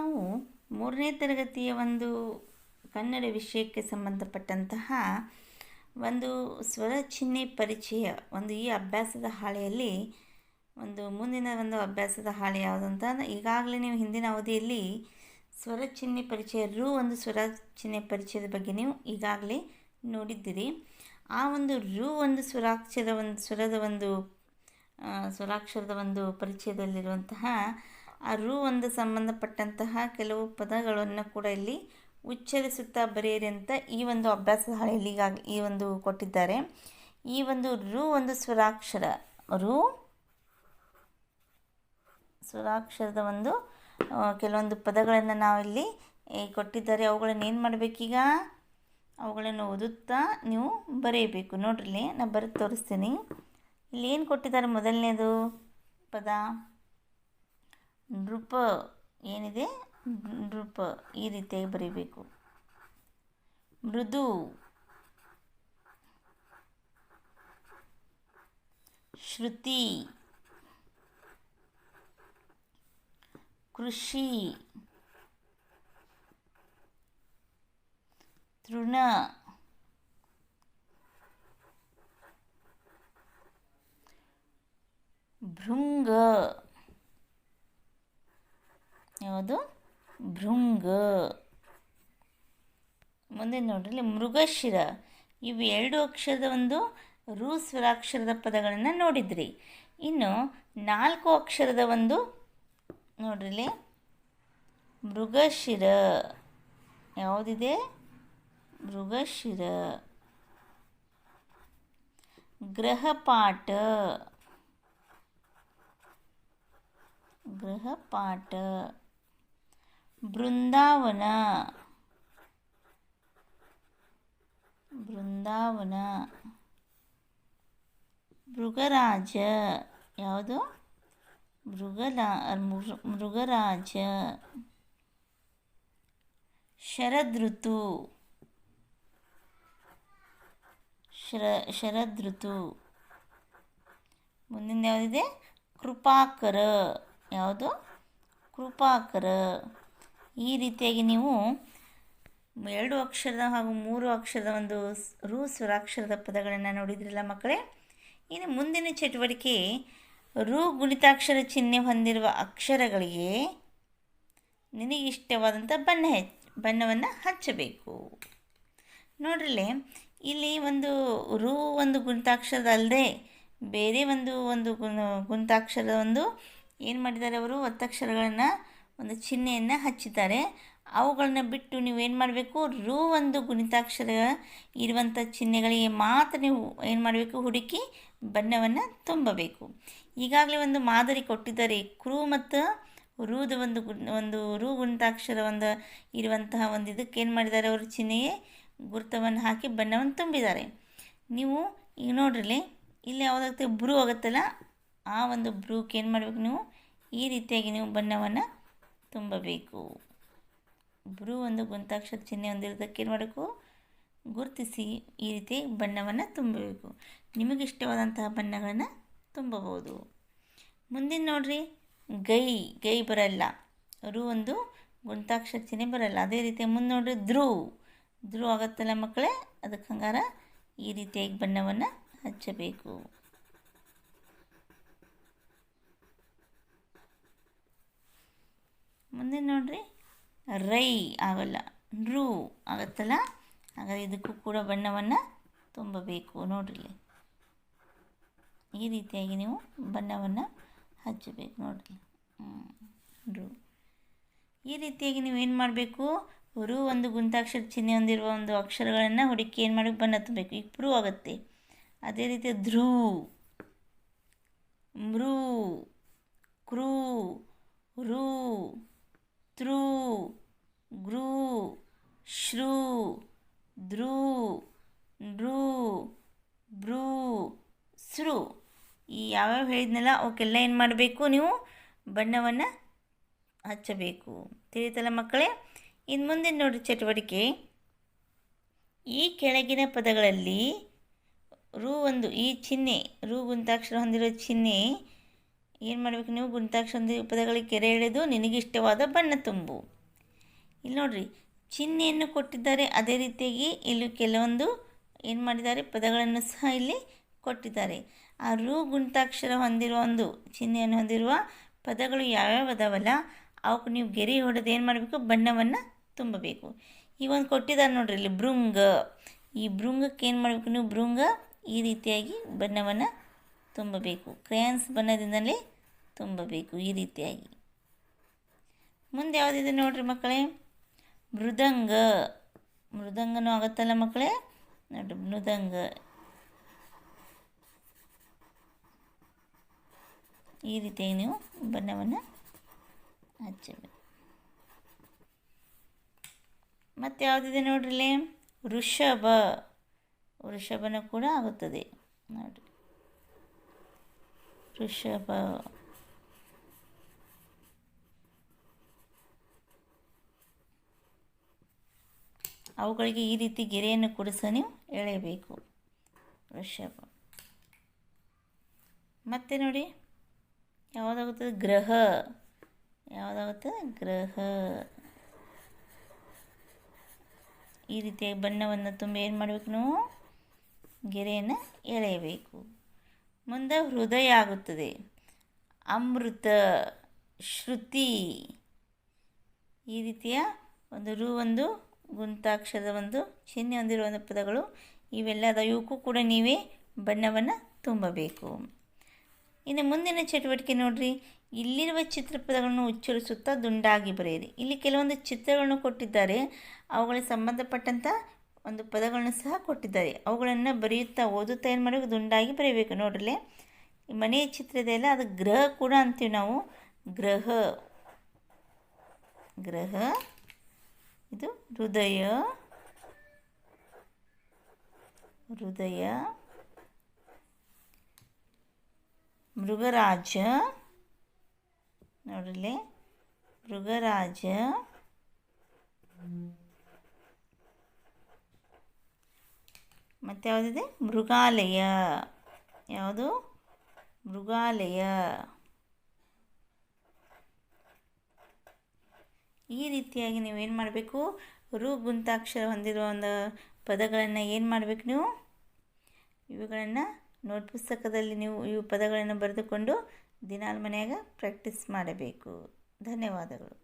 ನಾವು ಮೂರನೇ ತರಗತಿಯ ಒಂದು ಕನ್ನಡ ವಿಷಯಕ್ಕೆ ಸಂಬಂಧಪಟ್ಟಂತಹ ಒಂದು ಸ್ವರ ಚಿಹ್ನೆ ಪರಿಚಯ, ಒಂದು ಈ ಅಭ್ಯಾಸದ ಹಾಳೆಯಲ್ಲಿ, ಒಂದು ಮುಂದಿನ ಒಂದು ಅಭ್ಯಾಸದ ಹಾಳೆ ಯಾವುದು ಅಂತ ಈಗಾಗಲೇ ನೀವು ಹಿಂದಿನ ಅವಧಿಯಲ್ಲಿ ಸ್ವರ ಚಿಹ್ನೆ ಪರಿಚಯ, ರು ಒಂದು ಸ್ವರ ಚಿಹ್ನೆ ಪರಿಚಯದ ಬಗ್ಗೆ ನೀವು ಈಗಾಗಲೇ ನೋಡಿದ್ದೀರಿ. ಆ ಒಂದು ರು ಒಂದು ಸ್ವರಾಕ್ಷರ ಒಂದು, ಸ್ವರದ ಒಂದು ಸ್ವರಾಕ್ಷರದ ಒಂದು ಪರಿಚಯದಲ್ಲಿರುವಂತಹ ಆ ರು ಒಂದು ಸಂಬಂಧಪಟ್ಟಂತಹ ಕೆಲವು ಪದಗಳನ್ನು ಕೂಡ ಇಲ್ಲಿ ಉಚ್ಚರಿಸುತ್ತಾ ಬರೆಯಿರಿ ಅಂತ ಈ ಒಂದು ಅಭ್ಯಾಸ ಹಾಳೆಯಲ್ಲಿ ಈಗಾಗ ಈ ಒಂದು ಕೊಟ್ಟಿದ್ದಾರೆ. ಈ ಒಂದು ರು ಒಂದು ಸ್ವರಾಕ್ಷರ. ರು ಸ್ವರಾಕ್ಷರದ ಒಂದು ಕೆಲವೊಂದು ಪದಗಳನ್ನು ನಾವಿಲ್ಲಿ ಕೊಟ್ಟಿದ್ದಾರೆ. ಅವುಗಳನ್ನು ಏನು ಮಾಡಬೇಕೀಗ? ಅವುಗಳನ್ನು ಓದುತ್ತಾ ನೀವು ಬರೆಯಬೇಕು. ನೋಡ್ರಿ ನಾನು ಬರೆದು ತೋರಿಸ್ತೀನಿ. ಇಲ್ಲಿ ಏನು ಕೊಟ್ಟಿದ್ದಾರೆ ಮೊದಲನೇದು ಪದ? ನೃಪ ಏನಿದೆ? ನೃಪ ಈ ರೀತಿಯಾಗಿ ಬರೀಬೇಕು. ಮೃದು. ಶ್ರುತಿ. ಕೃಷಿ. ತೃಣ. ಭೃಂಗ. ಯಾವುದು? ಭೃಂಗ. ಮುಂದೆ ನೋಡ್ರಿ, ಇಲ್ಲಿ ಮೃಗಶಿರ. ಇವು ಎರಡು ಅಕ್ಷರದ ಒಂದು ರು ಸ್ವರಾಕ್ಷರದ ಪದಗಳನ್ನು ನೋಡಿದ್ರಿ. ಇನ್ನು ನಾಲ್ಕು ಅಕ್ಷರದ ಒಂದು ನೋಡ್ರಿ ಇಲ್ಲಿ. ಮೃಗಶಿರ. ಯಾವುದಿದೆ? ಮೃಗಶಿರ. ಗ್ರಹಪಾಠ. ಗೃಹಪಾಠ ಬೃಂದಾವನ. ಬೃಂದಾವನ. ಮೃಗರಾಜ. ಯಾವುದು? ಮೃಗಲ ಮೃಗರಾಜ. ಋತು ಶರ ಋತು ಮುಂದಿನ ಯಾವುದಿದೆ? ಕೃಪಾಕರ. ಯಾವುದು? ಕೃಪಾಕರ. ಈ ರೀತಿಯಾಗಿ ನೀವು ಎರಡು ಅಕ್ಷರದ ಹಾಗೂ ಮೂರು ಅಕ್ಷರದ ಒಂದು ರು ಸ್ವರಾಕ್ಷರದ ಪದಗಳನ್ನು ನೋಡಿದ್ರಲ್ಲ ಮಕ್ಕಳೇ? ಇನ್ನು ಮುಂದಿನ ಚಟುವಟಿಕೆ, ರು ಗುಣಿತಾಕ್ಷರ ಚಿಹ್ನೆ ಹೊಂದಿರುವ ಅಕ್ಷರಗಳಿಗೆ ನಿನಗಿಷ್ಟವಾದಂಥ ಬಣ್ಣ ಹೆಚ್ಚ ಬಣ್ಣವನ್ನು ಹಚ್ಚಬೇಕು. ನೋಡ್ರಲ್ಲಿ, ಇಲ್ಲಿ ಒಂದು ರು ಒಂದು ಗುಣಿತಾಕ್ಷರದ ಅಲ್ಲದೆ ಬೇರೆ ಒಂದು ಒಂದು ಗುಣ- ಗುಣಿತಾಕ್ಷರದ ಒಂದು ಏನು ಮಾಡಿದ್ದಾರೆ ಅವರು? ಒತ್ತಕ್ಷರಗಳನ್ನು ಒಂದು ಚಿಹ್ನೆಯನ್ನು ಹಚ್ಚಿದ್ದಾರೆ. ಅವುಗಳನ್ನ ಬಿಟ್ಟು ನೀವೇನು ಮಾಡಬೇಕು? ರು ಒಂದು ಗುಣಿತಾಕ್ಷರ ಇರುವಂಥ ಚಿಹ್ನೆಗಳಿಗೆ ಮಾತ್ರ ನೀವು ಏನು ಮಾಡಬೇಕು? ಹುಡುಕಿ ಬಣ್ಣವನ್ನು ತುಂಬಬೇಕು. ಈಗಾಗಲೇ ಒಂದು ಮಾದರಿ ಕೊಟ್ಟಿದ್ದಾರೆ. ಕ್ರೂ ಮತ್ತು ರೂದ ಒಂದು ಗುಣ, ಒಂದು ರು ಗುಣಿತಾಕ್ಷರ ಒಂದು ಇರುವಂತಹ ಒಂದು ಇದಕ್ಕೆ ಏನು ಮಾಡಿದ್ದಾರೆ ಅವರು ಚಿಹ್ನೆಗೆ? ಗುರುತವನ್ನು ಹಾಕಿ ಬಣ್ಣವನ್ನು ತುಂಬಿದ್ದಾರೆ. ನೀವು ಈಗ ನೋಡ್ರಿ ಇಲ್ಲಿ ಯಾವುದಾಗುತ್ತೆ? ಬ್ರೂ ಆಗುತ್ತಲ್ಲ? ಆ ಒಂದು ಬ್ರೂಕ್ಕೆ ಏನು ಮಾಡಬೇಕು ನೀವು? ಈ ರೀತಿಯಾಗಿ ನೀವು ಬಣ್ಣವನ್ನು ತುಂಬಬೇಕು. ಬ್ರೂ ಒಂದು ಗುಂತಾಕ್ಷರ ಚಿಹ್ನೆ ಹೊಂದಿರೋದಕ್ಕೆ ಏನು ಮಾಡಬೇಕು? ಗುರುತಿಸಿ ಈ ರೀತಿ ಬಣ್ಣವನ್ನು ತುಂಬಬೇಕು. ನಿಮಗೆ ಇಷ್ಟವಾದಂತಹ ಬಣ್ಣಗಳನ್ನು ತುಂಬಬಹುದು. ಮುಂದಿನ ನೋಡ್ರಿ. ಗೈ ಗೈ ಬರಲ್ಲ. ರು ಒಂದು ಗುಂತಾಕ್ಷರ ಚಿಹ್ನೆ ಬರಲ್ಲ. ಅದೇ ರೀತಿ ಮುಂದೆ ನೋಡ್ರಿ ಧ್ರುವ್ ಧ್ರುವ್ ಆಗತ್ತಲ್ಲ ಮಕ್ಕಳೇ, ಅದಕ್ಕೆ ಹಂಗಾರ ಈ ರೀತಿಯಾಗಿ ಬಣ್ಣವನ್ನು ಹಚ್ಚಬೇಕು. ಮುಂದೆ ನೋಡ್ರಿ. ರೈ ಆಗಲ್ಲ. ನೃ ಆಗತ್ತಲ್ಲ? ಹಾಗಾದ್ರೆ ಇದಕ್ಕೂ ಕೂಡ ಬಣ್ಣವನ್ನು ತುಂಬಬೇಕು. ನೋಡ್ರಿ. ಈ ರೀತಿಯಾಗಿ ನೀವು ಬಣ್ಣವನ್ನು ಹಚ್ಚಬೇಕು. ನೋಡ್ರಿ. ರು. ಈ ರೀತಿಯಾಗಿ ನೀವು ಏನು ಮಾಡಬೇಕು? ರು ಒಂದು ಗುಂತಾಕ್ಷರ ಚಿಹ್ನೆ ಹೊಂದಿರುವ ಒಂದು ಅಕ್ಷರಗಳನ್ನು ಹುಡುಕಿ ಏನು ಮಾಡಬೇಕು? ಬಣ್ಣ ತುಂಬಬೇಕು ಈಗ ಪ್ರೂ ಆಗುತ್ತೆ. ಅದೇ ರೀತಿ ಧ್ರೂ. ಮೃ ಕ್ರೂ ರು. ತೃ ಗೃ ಶ್ರೂ ಧ್ರೂ ನೃ ಬ್ರೂ ಸೃ ಈ ಯಾವ್ಯಾವ ಹೇಳಿದ್ನಲ್ಲ, ಅವಕ್ಕೆಲ್ಲ ಏನು ಮಾಡಬೇಕು ನೀವು? ಬಣ್ಣವನ್ನು ಹಚ್ಚಬೇಕು. ತಿಳಿತಲ್ಲ ಮಕ್ಕಳೇ? ಇನ್ನು ಮುಂದೆ ನೋಡಿ ಚಟುವಟಿಕೆ. ಈ ಕೆಳಗಿನ ಪದಗಳಲ್ಲಿ ರು ಒಂದು, ಈ ಚಿಹ್ನೆ, ರು ಗುಂತಾಕ್ಷರ ಹೊಂದಿರೋ ಚಿಹ್ನೆ ಏನು ಮಾಡಬೇಕು ನೀವು? ಗುಂತಾಕ್ಷರ ಪದಗಳಿಗೆ ಕೆರೆ ಎಳೆದು ನಿನಗಿಷ್ಟವಾದ ಬಣ್ಣ ತುಂಬು. ಇಲ್ಲಿ ನೋಡಿರಿ, ಚಿಹ್ನೆಯನ್ನು ಕೊಟ್ಟಿದ್ದಾರೆ. ಅದೇ ರೀತಿಯಾಗಿ ಇಲ್ಲಿ ಕೆಲವೊಂದು ಏನು ಮಾಡಿದ್ದಾರೆ? ಪದಗಳನ್ನು ಸಹ ಇಲ್ಲಿ ಕೊಟ್ಟಿದ್ದಾರೆ. ಆ ರು ಗುಂತಾಕ್ಷರ ಹೊಂದಿರುವ ಒಂದು ಚಿಹ್ನೆಯನ್ನು ಹೊಂದಿರುವ ಪದಗಳು ಯಾವ್ಯಾವ ಅದಾವಲ್ಲ, ಅವಕ್ಕೆ ನೀವು ಗೆರೆ ಹೊಡೆದು ಏನು ಮಾಡಬೇಕು? ಬಣ್ಣವನ್ನು ತುಂಬಬೇಕು. ಈ ಒಂದು ಕೊಟ್ಟಿದ್ದಾರೆ ನೋಡ್ರಿ ಇಲ್ಲಿ ಭೃಂಗ. ಈ ಭೃಂಗಕ್ಕೆ ಏನು ಮಾಡಬೇಕು ನೀವು? ಭೃಂಗ ಈ ರೀತಿಯಾಗಿ ಬಣ್ಣವನ್ನು ತುಂಬಬೇಕು. ಕ್ರಯಾನ್ಸ್ ಬಣ್ಣದಿಂದಲೇ ತುಂಬಬೇಕು ಈ ರೀತಿಯಾಗಿ. ಮುಂದೆ ಯಾವುದಿದೆ ನೋಡ್ರಿ ಮಕ್ಕಳೇ? ಮೃದಂಗ. ಮೃದಂಗನೂ ಆಗುತ್ತಲ್ಲ ಮಕ್ಕಳೇ? ನೋಡಿ ಮೃದಂಗ. ಈ ರೀತಿಯಾಗಿ ನೀವು ಬಣ್ಣವನ್ನು ಹಚ್ಚಬೇಕು. ಮತ್ತು ಯಾವುದಿದೆ ನೋಡ್ರಿ ಇಲ್ಲಿ ವೃಷಭ. ವೃಷಭನ ಕೂಡ ಆಗುತ್ತದೆ. ನೋಡ್ರಿ. ವೃಷಭ ಅವುಗಳಿಗೆ ಈ ರೀತಿ ಗೆರೆಯನ್ನು ಕೊಡಿಸ ನೀವು ಎಳೆಯಬೇಕು. ವೃಷಭ ಮತ್ತೆ ನೋಡಿ ಯಾವುದಾಗುತ್ತದೆ ಗ್ರಹ. ಯಾವುದಾಗುತ್ತದೆ ಗ್ರಹ. ಈ ರೀತಿಯಾಗಿ ಬಣ್ಣವನ್ನು ತುಂಬ ಏನು ಮಾಡಬೇಕು ನಾವು? ಗೆರೆಯನ್ನು ಎಳೆಯಬೇಕು. ಮುಂದೆ ಹೃದಯ ಆಗುತ್ತದೆ. ಅಮೃತ ಶ್ರುತಿ. ಈ ರೀತಿಯ ಒಂದು ರು ಒಂದು ಗುಂತಾಕ್ಷರದ ಒಂದು, ಚಿಹ್ನೆ ಹೊಂದಿರುವಂಥ ಪದಗಳು ಇವೆಲ್ಲದ ಅದಾವ ಇವಕ್ಕೂ ಕೂಡ ನೀವೇ ಬಣ್ಣವನ್ನು ತುಂಬಬೇಕು. ಇನ್ನು ಮುಂದಿನ ಚಟುವಟಿಕೆ ನೋಡಿರಿ. ಇಲ್ಲಿರುವ ಚಿತ್ರಪದಗಳನ್ನು ಉಚ್ಚರಿಸುತ್ತಾ ದುಂಡಾಗಿ ಬರೆಯಿರಿ. ಇಲ್ಲಿ ಕೆಲವೊಂದು ಚಿತ್ರಗಳನ್ನು ಕೊಟ್ಟಿದ್ದಾರೆ. ಅವುಗಳಿಗೆ ಸಂಬಂಧಪಟ್ಟಂಥ ಒಂದು ಪದಗಳನ್ನು ಸಹ ಕೊಟ್ಟಿದ್ದಾರೆ. ಅವುಗಳನ್ನು ಬರೆಯುತ್ತಾ ಓದುತ್ತಾ ಏನು ಮಾಡಬೇಕು? ದುಂಡಾಗಿ ಬರೀಬೇಕು. ಈ ಮನೆಯ ಚಿತ್ರ ಇದೆಯಲ್ಲ ಅದು ಗ್ರಹ ಕೂಡ ಅಂತೀವಿ ನಾವು. ಗ್ರಹ. ಗ್ರಹ. ಇದು ಹೃದಯ. ಹೃದಯ. ಮೃಗರಾಜ. ನೋಡ್ರಲ್ಲೇ? ಮೃಗರಾಜ. ಮತ್ತು ಯಾವುದಿದೆ? ಮೃಗಾಲಯ. ಯಾವುದು? ಮೃಗಾಲಯ. ಈ ರೀತಿಯಾಗಿ ನೀವೇನು ಮಾಡಬೇಕು? ರು ಗುಂತಾಕ್ಷರ ಹೊಂದಿರುವ ಒಂದು ಪದಗಳನ್ನು ಏನು ಮಾಡಬೇಕು ನೀವು? ಇವುಗಳನ್ನು ನೋಟ್ ಪುಸ್ತಕದಲ್ಲಿ ನೀವು ಇವು ಪದಗಳನ್ನು ಬರೆದುಕೊಂಡು ದಿನಾಲ್ ಮನೆಯಾಗ ಪ್ರಾಕ್ಟೀಸ್ ಮಾಡಬೇಕು. ಧನ್ಯವಾದಗಳು.